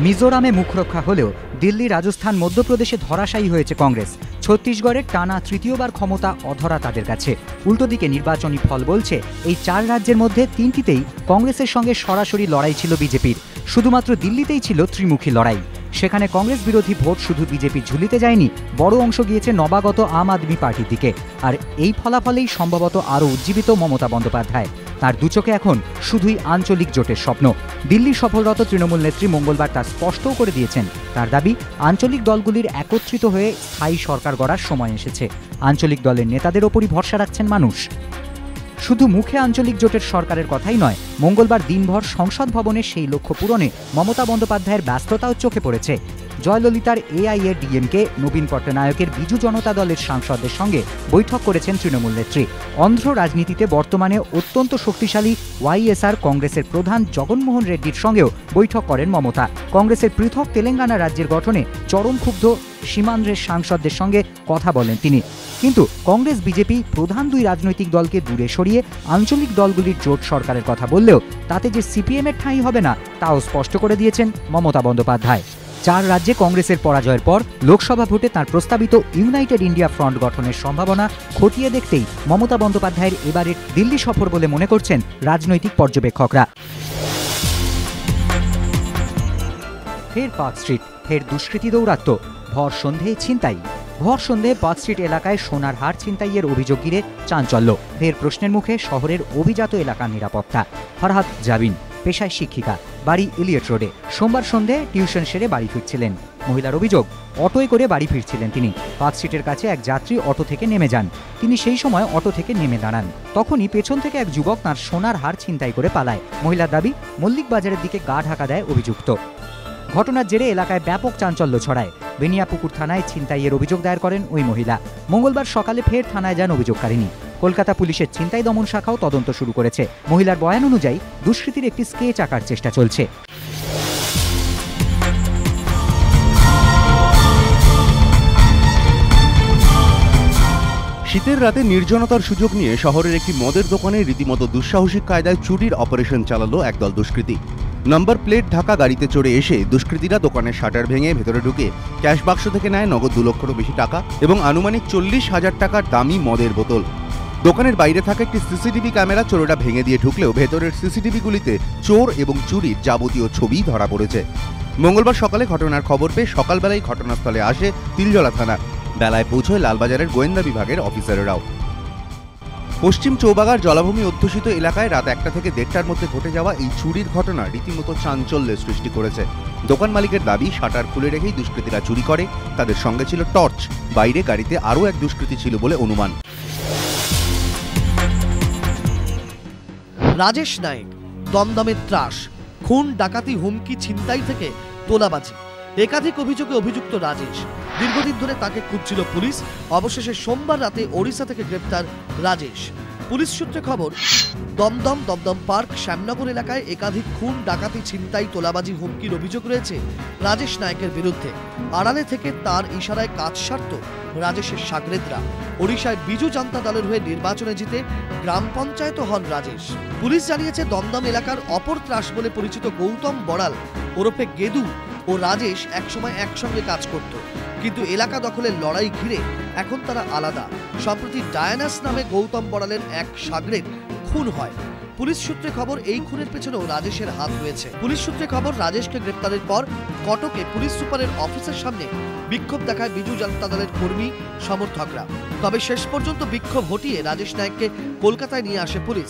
মিজোরামে মুখরক্ষা হলেও দিল্লি, রাজস্থান, মধ্যপ্রদেশে ধরাশায়ী হয়েছে কংগ্রেস। ছত্তিশগড়ের টানা তৃতীয়বার ক্ষমতা অধরা তাদের কাছে। উল্টো দিকে নির্বাচনী ফল বলছে, এই চার রাজ্যের মধ্যে তিনটিতেই কংগ্রেসের সঙ্গে সরাসরি লড়াই ছিল বিজেপির। শুধুমাত্র দিল্লিতেই ছিল ত্রিমুখী লড়াই। সেখানে কংগ্রেস বিরোধী ভোট শুধু বিজেপি ঝুলিতে যায়নি, বড় অংশ গিয়েছে নবাগত আম আদমি পার্টির দিকে। আর এই ফলাফলেই সম্ভবত আরও উজ্জীবিত মমতা বন্দ্যোপাধ্যায়। তার দুচোখে এখন শুধুই আঞ্চলিক জোটের স্বপ্ন। দিল্লি সফলরত তৃণমূল নেত্রী মঙ্গলবার তা স্পষ্টও করে দিয়েছেন। তার দাবি, আঞ্চলিক দলগুলির একত্রিত হয়ে স্থায়ী সরকার গড়ার সময় এসেছে। আঞ্চলিক দলের নেতাদের ওপরই ভরসা রাখছেন মানুষ। শুধু মুখে আঞ্চলিক জোটের সরকারের কথাই নয়, মঙ্গলবার দিনভর সংসদ ভবনে সেই লক্ষ্য পূরণে মমতা বন্দ্যোপাধ্যায়ের ব্যস্ততাও চোখে পড়েছে। জয়ললিতার এআই এর ডিএমকে নবীন পট্টনায়কের বিজু জনতা দলের সাংসদদের সঙ্গে বৈঠক করেছেন তৃণমূল নেত্রী। অন্ধ্র রাজনীতিতে বর্তমানে অত্যন্ত শক্তিশালী ওয়াইএসআর কংগ্রেসের প্রধান জগনমোহন রেড্ডির সঙ্গেও বৈঠক করেন মমতা। কংগ্রেসের পৃথক তেলেঙ্গানা রাজ্যের গঠনে চরম ক্ষুব্ধ সীমান্ধ্রের সাংসদদের সঙ্গে কথা বলেন তিনি। কিন্তু কংগ্রেস, বিজেপি প্রধান দুই রাজনৈতিক দলকে দূরে সরিয়ে আঞ্চলিক দলগুলির জোট সরকারের কথা বললেও তাতে যে সিপিএমের ঠাঁই হবে না, তাও স্পষ্ট করে দিয়েছেন মমতা বন্দ্যোপাধ্যায়। চার রাজ্যে কংগ্রেসের পরাজয়ের পর লোকসভা ভোটে তার প্রস্তাবিত ইউনাইটেড ইন্ডিয়া ফ্রন্ট গঠনের সম্ভাবনা খতিয়ে দেখতেই মমতা বন্দ্যোপাধ্যায়ের এবারের দিল্লি সফর বলে মনে করছেন রাজনৈতিক পর্যবেক্ষকরা। ফের পার্ক স্ট্রিট, ফের দুষ্কৃতী দৌরাত্ম ভর সন্ধে ছিনতাই। ভর সন্ধে পার্ক স্ট্রিট এলাকায় সোনার হার ছিনতাইয়ের অভিযোগ ঘিরে চাঞ্চল্য। ফের প্রশ্নের মুখে শহরের অভিজাত এলাকার নিরাপত্তা। ফরহাদ জাবিন। পেশায় শিক্ষিকা, বাড়ি ইলিয়ট রোডে। সোমবার সন্ধে টিউশন সেরে বাড়ি ফিরছিলেন। মহিলার অভিযোগ, অটোয় করে বাড়ি ফিরছিলেন তিনি। পার্ক স্ট্রিটের কাছে এক যাত্রী অটো থেকে নেমে যান। তিনি সেই সময় অটো থেকে নেমে দাঁড়ান। তখনই পেছন থেকে এক যুবক তাঁর সোনার হার ছিনতাই করে পালায়। মহিলার দাবি মল্লিক বাজারের দিকে গা ঢাকা দেয় অভিযুক্ত। ঘটনার জেরে এলাকায় ব্যাপক চাঞ্চল্য ছড়ায়। বেনিয়াপুকুর থানায় ছিনতাইয়ের অভিযোগ দায়ের করেন ওই মহিলা। মঙ্গলবার সকালে ফের থানায় যান অভিযোগকারিনী কলকাতা পুলিশের ছিনতাই দমন শাখাও তদন্ত শুরু করেছে। মহিলার বয়ান অনুযায়ী দুষ্কৃতির একটি স্কেচ আঁকার চেষ্টা চলছে। শীতের রাতে নির্জনতার সুযোগ নিয়ে শহরের একটি মদের দোকানে রীতিমতো দুঃসাহসিক কায়দায় চুরির অপারেশন চালালো একদল দুষ্কৃতী। নাম্বার প্লেট ঢাকা গাড়িতে চড়ে এসে দুষ্কৃতীরা দোকানের শাটার ভেঙে ভেতরে ঢুকে ক্যাশ বাক্স থেকে নেয় নগদ দু লক্ষেরও বেশি টাকা এবং আনুমানিক চল্লিশ হাজার টাকার দামি মদের বোতল। দোকানের বাইরে থাকা একটি সিসিটিভি ক্যামেরা চোরটা ভেঙে দিয়ে ঢুকলেও ভেতরের সিসিটিভিগুলিতে চোর এবং চুরির যাবতীয় ছবি ধরা পড়েছে। মঙ্গলবার সকালে ঘটনার খবর পেয়ে সকালবেলায় ঘটনাস্থলে আসে তিলজলা থানা। বেলায় পৌঁছয় লালবাজারের গোয়েন্দা বিভাগের অফিসারেরাও। পশ্চিম চৌবাগার জলাভূমি অধ্যুষিত এলাকায় রাত একটা থেকে দেড়টার মধ্যে ঘটে যাওয়া এই চুরির ঘটনা রীতিমতো চাঞ্চল্যের সৃষ্টি করেছে। দোকান মালিকের দাবি, শাটার খুলে রেখেই দুষ্কৃতীরা চুরি করে, তাদের সঙ্গে ছিল টর্চ, বাইরে গাড়িতে আরও এক দুষ্কৃতি ছিল বলে অনুমান। রাজেশ নায়েক, দমদমের ত্রাস, খুন, ডাকাতি, হুমকি, ছিনতাই থেকে তোলাবাজি। একাধিক অভিযোগে অভিযুক্ত রাজেশ দীর্ঘদিন ধরে তাকে খুঁজছিল পুলিশ। অবশেষে সোমবার রাতে ওড়িশা থেকে গ্রেপ্তার রাজেশ। পুলিশ সূত্রে খবর দমদম দমদম পার্ক, শ্যামনগর এলাকায় একাধিক খুন, ডাকাতি, ছিনতাই, তোলাবাজি, হুমকির অভিযোগ রয়েছে রাজেশ নায়কের বিরুদ্ধে। আড়ালে থেকে তার ইশারায় কাজ সারত রাজেশের সাগরেদরা। ওড়িশায় বিজু জনতা দলের হয়ে নির্বাচনে জিতে গ্রাম পঞ্চায়েত হন রাজেশ। পুলিশ জানিয়েছে, দমদম এলাকার অপর ত্রাস বলে পরিচিত গৌতম বড়াল, ওরফে গেদু ও রাজেশ একসময় একসঙ্গে কাজ করত। কিন্তু এলাকা দখলের লড়াই ঘিরে এখন তারা আলাদা। সম্প্রতি ডায়ানাস নামে গৌতম বড়ালের এক সাগরের খুন হয়। পুলিশ সূত্রে খবর, এই খুনের পেছনেও রাজেশের হাত রয়েছে। পুলিশ সূত্রে খবর, রাজেশকে গ্রেপ্তারের পর কটকে পুলিশ সুপারের অফিসের সামনে বিক্ষোভ দেখায় বিজু জনতা দলের কর্মী সমর্থকরা। তবে শেষ পর্যন্ত বিক্ষোভ হটিয়ে রাজেশ নায়ককে কলকাতায় নিয়ে আসে পুলিশ।